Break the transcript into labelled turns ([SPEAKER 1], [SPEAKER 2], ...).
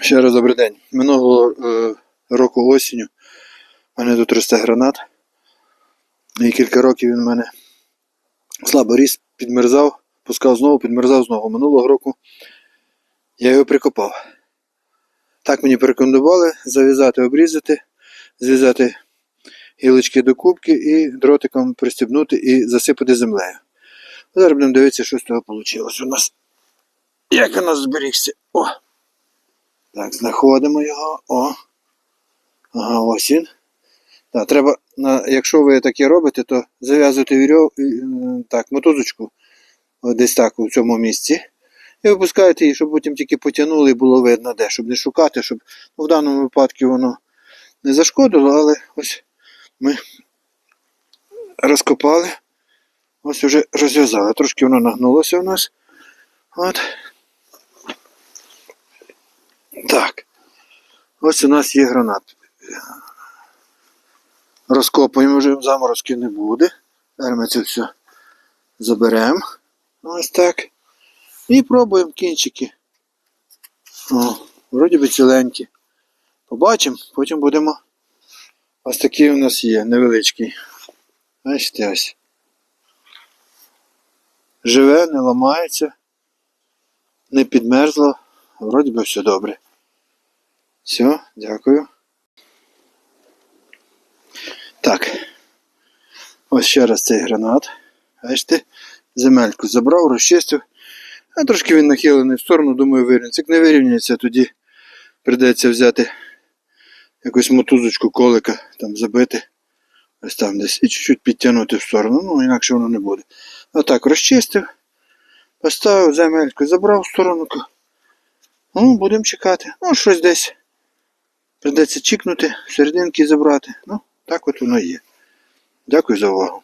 [SPEAKER 1] Ще раз добрий день. Минулого е, року осінню у мене тут росте гранат. І кілька років він у мене слабо ріс, підмерзав, пускав знову, підмерзав знову. Минулого року я його прикопав. Так мені порекомендували зав'язати, обрізати, зв'язати гілочки до кубки і дротиком пристібнути і засипати землею. Зараз будемо дивитися, що з того вийшло у нас. Як у нас зберігся. О! Так, знаходимо його. О. Ага, ось він. Так, треба, якщо ви таке робите, то зав'язуйте так, мотузочку десь так у цьому місці. І випускаєте її, щоб потім тільки потягнули і було видно де, щоб не шукати, щоб ну, в даному випадку воно не зашкодило, але ось ми розкопали. Ось вже розв'язали. Трошки воно нагнулося у нас. От. Так. Ось у нас є гранат. Розкопуємо вже заморозки не буде. Зараз ми це все заберемо. Ось так. І пробуємо кінчики. О, вроді би ціленькі. Побачимо, потім будемо. Ось такий у нас є, невеличкий. Бачите ось. Живе, не ламається, не підмерзло. Вроді би все добре. Все, дякую. Так. Ось ще раз цей гранат. Бачите, земельку забрав, розчистив. А трошки він нахилений в сторону, думаю, вирівняється. Як не вирівняється, тоді прийдеться взяти якусь мотузочку колика, там забити. Ось там десь. І чуть-чуть підтягнути в сторону. Ну, інакше воно не буде. Отак розчистив. Поставив земельку, забрав в сторону. Ну, будемо чекати. Ну, щось десь. Придеться чікнути, серединки забрати. Ну, так от воно є. Дякую за увагу.